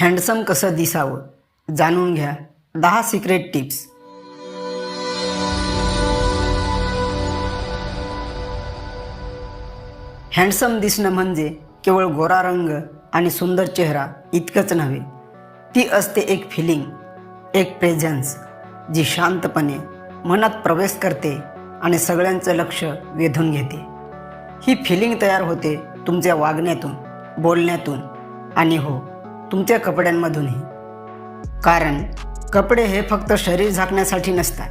Handsome कसं दिसावं जाणून घ्या. दहा सिक्रेट टिप्स हँडसम दिसणं म्हणजे केवळ गोरा रंग आणि सुंदर चेहरा इतकंच नव्हे ती असते एक फिलिंग एक प्रेझन्स जी शांतपणे मनात प्रवेश करते आणि सगळ्यांचं लक्ष वेधून घेते. ही फिलिंग तयार होते तुमच्या वागण्यातून बोलण्यातून आणि हो तुमच्या कपड्यांमधूनही. कारण कपडे हे फक्त शरीर झाकण्यासाठी नसतात.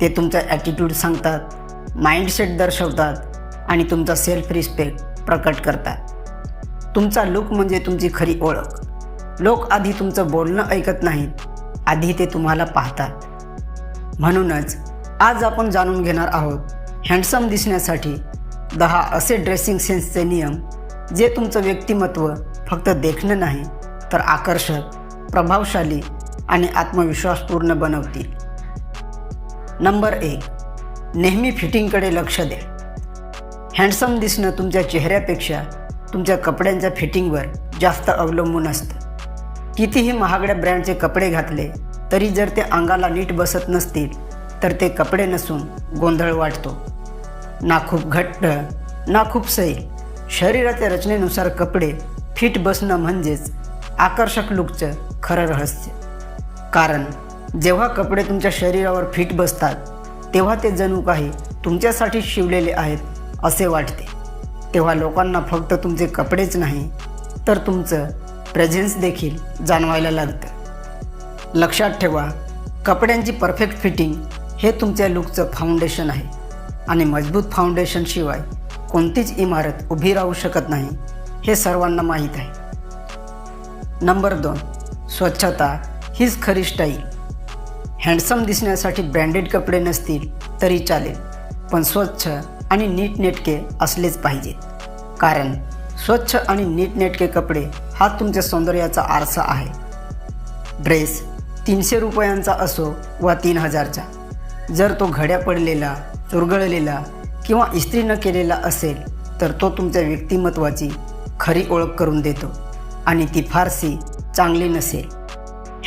ते तुमचा ॲटिट्यूड सांगतात माइंडसेट दर्शवतात आणि तुमचा सेल्फ रिस्पेक्ट प्रकट करतात. तुमचा लुक म्हणजे तुमची खरी ओळख. लोक आधी तुमचं बोलणं ऐकत नाहीत आधी ते तुम्हाला पाहतात. म्हणूनच आज आपण जाणून घेणार आहोत हँडसम दिसण्यासाठी दहा असे ड्रेसिंग सेन्सचे नियम जे तुमचं व्यक्तिमत्व फक्त देखणं नाही तर आकर्षक प्रभावशाली आणि आत्मविश्वासपूर्ण बनवतील. नंबर एक नेहमी फिटिंगकडे लक्ष द्या हँडसम दिसणं तुमच्या चेहऱ्यापेक्षा तुमच्या कपड्यांच्या फिटिंगवर जास्त अवलंबून असतं. कितीही महागड्या ब्रँडचे कपडे घातले तरी जर ते अंगाला नीट बसत नसतील तर ते कपडे नसून गोंधळ वाटतो ना खूप घट्ट ना खूप सैल. शरीराच्या रचनेनुसार कपडे फिट बसणं म्हणजेच आकर्षक लुकचं खरं रहस्य. कारण जेव्हा कपडे तुमच्या शरीरावर फिट बसतात तेव्हा ते जणू काही तुमच्यासाठी शिवलेले आहेत असे वाटते. तेव्हा लोकांना फक्त तुमचे कपडेच नाही तर तुमचं प्रेझेन्स देखील जाणवायला लागतं. लक्षात ठेवा कपड्यांची परफेक्ट फिटिंग हे तुमच्या लुकचं फाउंडेशन आहे. आणि मजबूत फाउंडेशनशिवाय कोणतीच इमारत उभी राहू शकत नाही हे सर्वांना माहीत आहे. नंबर दोन स्वच्छता हीच खरी स्टाईल. हँडसम दिसण्यासाठी ब्रँडेड कपडे नसतील तरी चालेल पण स्वच्छ आणि नीटनेटके असलेच पाहिजेत. कारण स्वच्छ आणि नीटनेटके कपडे हा तुमच्या सौंदर्याचा आरसा आहे. ड्रेस तीनशे रुपयांचा असो वा तीन हजारचा. जर तो घड्या पडलेला चुरगळलेला किंवा इस्त्री न केलेला असेल तर तो तुमच्या व्यक्तिमत्वाची खरी ओळख करून देतो. आणि ती फारशी चांगली नसेल.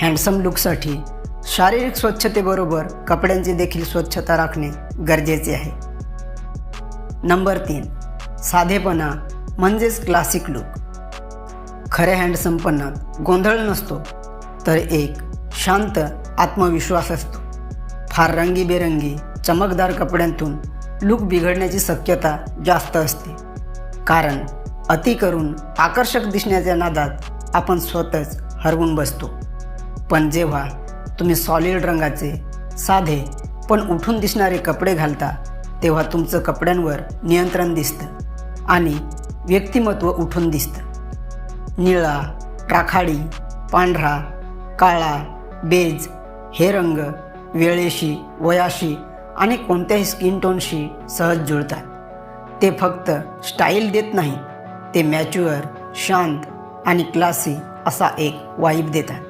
हँडसम लुकसाठी शारीरिक स्वच्छतेबरोबर कपड्यांची देखील स्वच्छता राखणे गरजेचे आहे. नंबर तीन साधेपणा म्हणजेच क्लासिक लुक खऱ्या हँडसमपणात गोंधळ नसतो तर एक शांत आत्मविश्वास असतो. फार रंगीबेरंगी चमकदार कपड्यांतून लुक बिघडण्याची शक्यता जास्त असते. कारण अति करून आकर्षक दिसण्याच्या नादात आपण स्वतःच हरवून बसतो. पण जेव्हा तुम्ही सॉलिड रंगाचे साधे पण उठून दिसणारे कपडे घालता तेव्हा तुमचं कपड्यांवर नियंत्रण दिसतं आणि व्यक्तिमत्व उठून दिसतं. निळा राखाडी पांढरा काळा बेज हे रंग वेळेशी वयाशी आणि कोणत्याही स्किन टोनशी सहज जुळतात. ते फक्त स्टाईल देत नाहीत ते मॅच्युअर शांत आणि क्लासी असा एक वाईब देतात.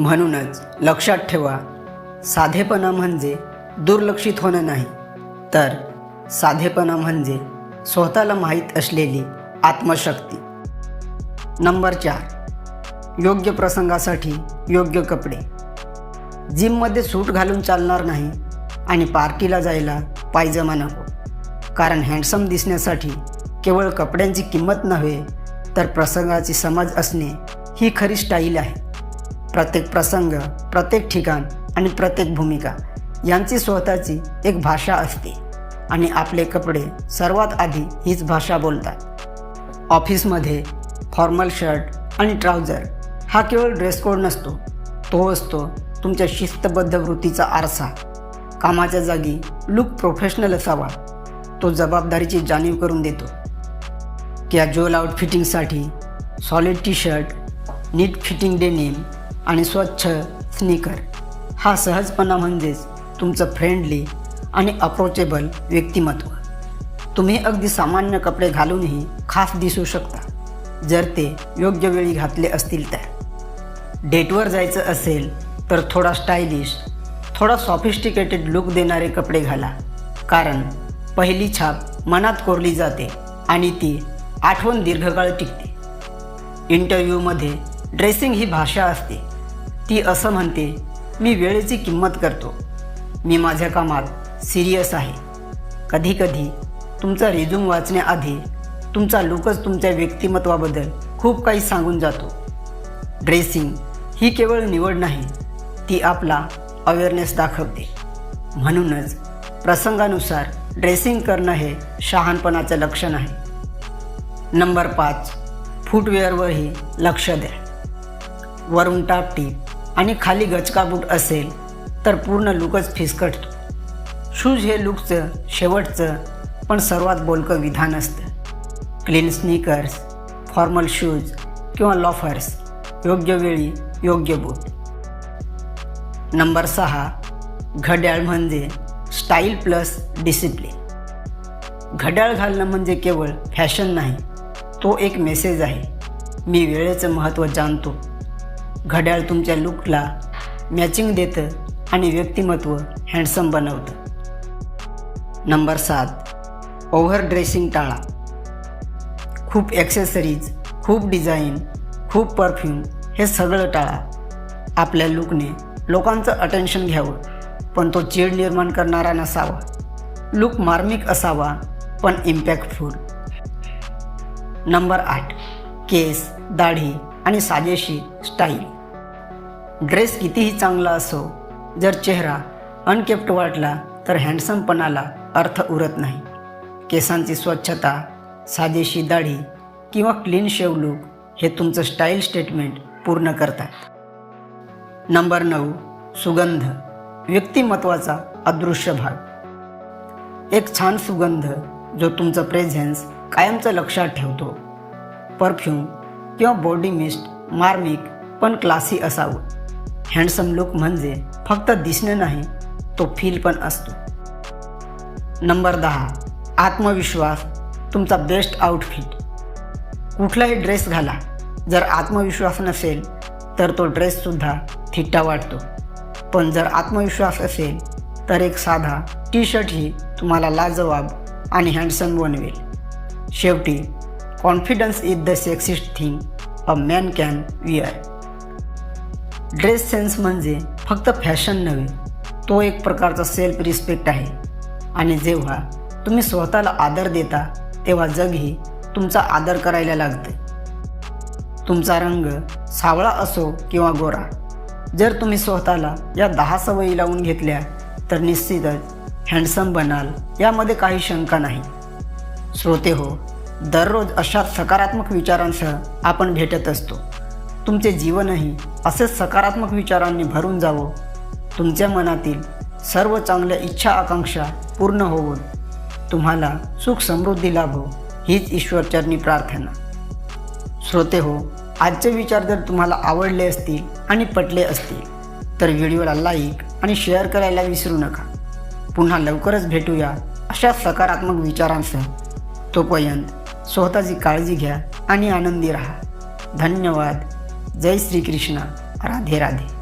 म्हणूनच लक्षात ठेवा साधेपणा म्हणजे दुर्लक्षित होणं नाही. तर साधेपणा म्हणजे स्वतःला माहीत असलेली आत्मशक्ती. नंबर चार योग्य प्रसंगासाठी योग्य कपडे. जिममध्ये सूट घालून चालणार नाही आणि पार्टीला जायला पायजमा नको. कारण हँडसम दिसण्यासाठी केवळ कपड्यांची किंमत नव्हे तर प्रसंगाची समज असणे ही खरी स्टाईल आहे. प्रत्येक प्रसंग प्रत्येक ठिकाण आणि प्रत्येक भूमिका यांची स्वतःची एक भाषा असते आणि आपले कपडे सर्वात आधी हीच भाषा बोलतात. ऑफिसमध्ये फॉर्मल शर्ट आणि ट्राउझर हा केवळ ड्रेस कोड नसतो तो असतो तुमच्या शिस्तबद्ध वृत्तीचा आरसा. कामाच्या जागी लुक प्रोफेशनल असावा तो जबाबदारीची जाणीव करून देतो. Casual आउटफिटिंगसाठी solid T shirt neat fitting denim आणि स्वच्छ स्निकर. हा सहजपणा म्हणजेच तुमचं फ्रेंडली आणि अप्रोचेबल व्यक्तिमत्व. तुम्ही अगदी सामान्य कपडे घालूनही खास दिसू शकता जर ते योग्य वेळी घातले असतील तर. डेटवर जायचं असेल तर थोडा स्टायलिश थोडा सॉफिस्टिकेटेड लुक देणारे कपडे घाला. कारण पहिली छाप मनात कोरली जाते आणि ती आठवण दीर्घकाळ टिकते. इंटरव्ह्यूमध्ये ड्रेसिंग ही भाषा असते. ती असं म्हणते मी वेळेची किंमत करतो. मी माझ्या कामात सिरियस आहे. कधीकधी तुमचा रिझ्यूम वाचण्याआधी तुमचा लुकच तुमच्या व्यक्तिमत्वाबद्दल खूप काही सांगून जातो. ड्रेसिंग ही केवळ निवड नाही ती आपला अवेअरनेस दाखवते. म्हणूनच प्रसंगानुसार ड्रेसिंग करणं हे शहाणपणाचं लक्षण आहे. नंबर पाच. फुटवेअरवरही लक्ष द्या. वरून टाप टीप. आणि खाली गचका बूट असेल तर पूर्ण लुकच फिसकटतो. शूज हे लुकचं शेवटचं पण सर्वात बोलकं विधान असतं. क्लीन स्नीकर्स फॉर्मल शूज किंवा लॉफर्स योग्य वेळी योग्य बूट. नंबर सहा. घड्याळ म्हणजे स्टाईल प्लस डिसिप्लिन घड्याळ घालणं म्हणजे केवळ फॅशन नाही तो एक मेसेज आहे. मी वेळेचं महत्त्व जाणतो. घड्याळ तुमच्या लुकला मॅचिंग देतं आणि व्यक्तिमत्व हँडसम बनवतं. नंबर सात ओव्हर ड्रेसिंग टाळा. खूप ॲक्सेसरीज खूप डिझाईन खूप परफ्यूम हे सगळं टाळा. आपल्या लुकने लोकांचं अटेन्शन घ्यावं पण तो चीड निर्माण करणारा नसावा. लुक मार्मिक असावा पण इम्पॅक्टफुल नंबर आठ केस दाढी आणि साजेशी स्टाईल. ड्रेस कितीही चांगला असो जर चेहरा अनकेप्ट वाटला तर हँडसमपणाला अर्थ उरत नाही. केसांची स्वच्छता साजेशी दाढी किंवा क्लीन शेवलूक हे तुमचं स्टाईल स्टेटमेंट पूर्ण करतात. नंबर नऊ सुगंध. व्यक्तिमत्वाचा अदृश्य भाग. एक छान सुगंध जो तुमचं प्रेझेन्स कायमचं लक्षात ठेवतो. परफ्यूम किंवा बॉडी मिस्ट मार्मिक पण क्लासी असावं. हँडसम लुक म्हणजे फक्त दिसणं नाही तो फील पण असतो. नंबर दहा आत्मविश्वास तुमचा बेस्ट आउटफिट कुठलाही ड्रेस घाला जर आत्मविश्वास नसेल तर तो ड्रेससुद्धा थिट्टा वाटतो. पण जर आत्मविश्वास असेल तर एक साधा टी शर्टही तुम्हाला लाजवाब आणि हँडसम बनवेल. शेवटी confidence is the sexiest thing a man can wear dress sense म्हणजे फक्त फॅशन नव्हे तो एक प्रकारचा सेल्फ रिस्पेक्ट आहे. आणि जेव्हा तुम्ही स्वतःला आदर देता तेव्हा जगही तुमचा आदर करायला लागते. तुमचा रंग सावळा असो किंवा गोरा जर तुम्ही स्वतःला या दहा सवयी लावून घेतल्या तर निश्चितच हँडसम बनाल यामध्ये काही शंका नाही. श्रोते हो दररोज अशा सकारात्मक विचारांसह आपण भेटत असतो. तुमचे जीवनही असेच सकारात्मक विचारांनी भरून जावं. तुमच्या मनातील सर्व चांगल्या इच्छा आकांक्षा पूर्ण होऊन तुम्हाला सुख समृद्धी लाभो हीच ईश्वरचरणी प्रार्थना. श्रोते हो आजचे विचार जर तुम्हाला आवडले असतील आणि पटले असतील तर व्हिडिओला लाईक आणि शेअर करायला विसरू नका. पुन्हा लवकरच भेटूया अशा सकारात्मक विचारांसह. तोपर्यंत स्वतःची काळजी घ्या आणि आनंदी राहा. धन्यवाद. जय श्रीकृष्ण. राधे राधे.